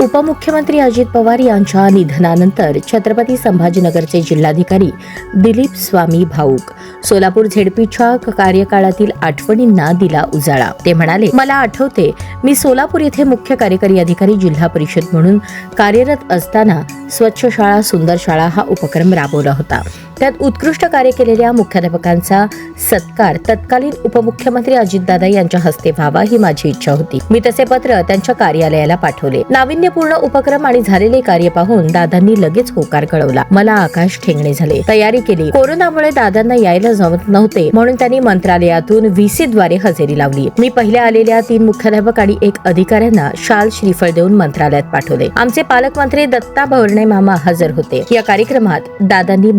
उपमुख्यमंत्री अजित पवार यांच्या निधनानंतर छत्रपती संभाजीनगरचे जिल्हाधिकारी दिलीप स्वामी भाऊक. सोलापूर झेडपीच्या कार्यकाळातील आठवणींना दिला उजाळा. ते म्हणाले मला आठवते मी सोलापूर येथे मुख्य कार्यकारी अधिकारी जिल्हा परिषद म्हणून कार्यरत असताना स्वच्छ शाळा सुंदर शाळा हा उपक्रम राबवला होता. त्यात उत्कृष्ट कार्य केलेल्या मुख्याध्यापकांचा सत्कार. तत्कालीन उपमुख्यमंत्री अजितदादा यांच्या हस्ते व्हावा ही माझी इच्छा होती. मी तसे पत्र त्यांच्या कार्यालयाला पाठवले. नाविन्यपूर्ण उपक्रम आणि झालेले कार्य पाहून दादांनी लगेच होकार कळवला. मला आकाश ठेंगणे झाले. तयारी केली. कोरोनामुळे दादांना यायला जमत नव्हते म्हणून त्यांनी मंत्रालयातून व्हीसी द्वारे हजेरी लावली. मी पहिल्या आलेल्या तीन मुख्याध्यापक आणि एक अधिकाऱ्यांना शाल श्रीफळ देऊन मंत्रालयात पाठवले. आमचे पालकमंत्री दत्ता भवरणे मामा हजर होते. या कार्यक्रमात दादांनी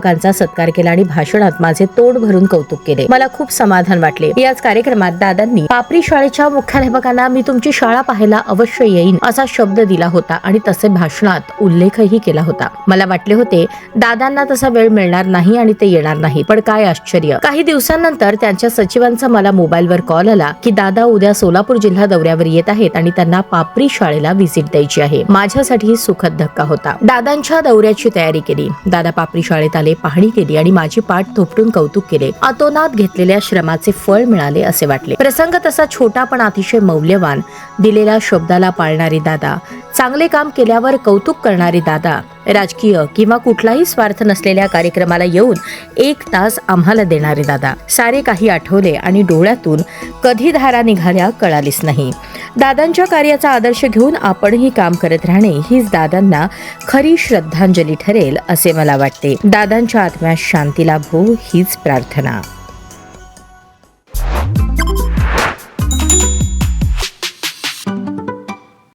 मुख्याध्यापकांचा सत्कार केला आणि भाषणात माझे तोंड भरून कौतुक केले. मला खूप समाधान वाटले. याच कार्यक्रमात दादांनी पापरी शाळेच्या मुख्याध्यापकांना मी तुमची शाळा पाहायला अवश्य येईन असा शब्द दिला होता आणि तसे भाषणात उल्लेखही केला होता. मला वाटले होते दादांना तसा वेळ मिळणार नाही आणि ते येणार नाही पण काय आश्चर्य. काही दिवसांनंतर त्यांच्या सचिवांचा मला मोबाईलवर कॉल आला की दादा उद्या सोलापूर जिल्हा दौऱ्यावर येत आहेत आणि त्यांना पापरी शाळेला व्हिजिट द्यायची आहे. माझ्यासाठी सुखद धक्का होता. दादांच्या दौऱ्याची तयारी केली. दादा पापरी शाळेत आले पाहणी केली आणि माझी पाठ थोपटून कौतुक केले. अतोनात घेतलेल्या श्रमाचे फळ मिळाले असे वाटले. प्रसंग तसा छोटा पण अतिशय मौल्यवान. दिलेल्या शब्दाला पाळणारे दादा. चांगले काम केल्यावर कौतुक करणारे दादा. राजकीय किंवा कुठलाही स्वार्थ नसलेल्या कार्यक्रमाला येऊन एक तास आम्हाला देणारे दादा. सारे काही आठवले आणि डोळ्यातून कधी धारा निघाल्या कळालीच नाही. दादांच्या कार्याचा आदर्श घेऊन आपणही काम करत राहणे हीच दादांना खरी श्रद्धांजली ठरेल असे मला वाटते. दादांच्या आत्म्यास शांती लाभो हीच प्रार्थना.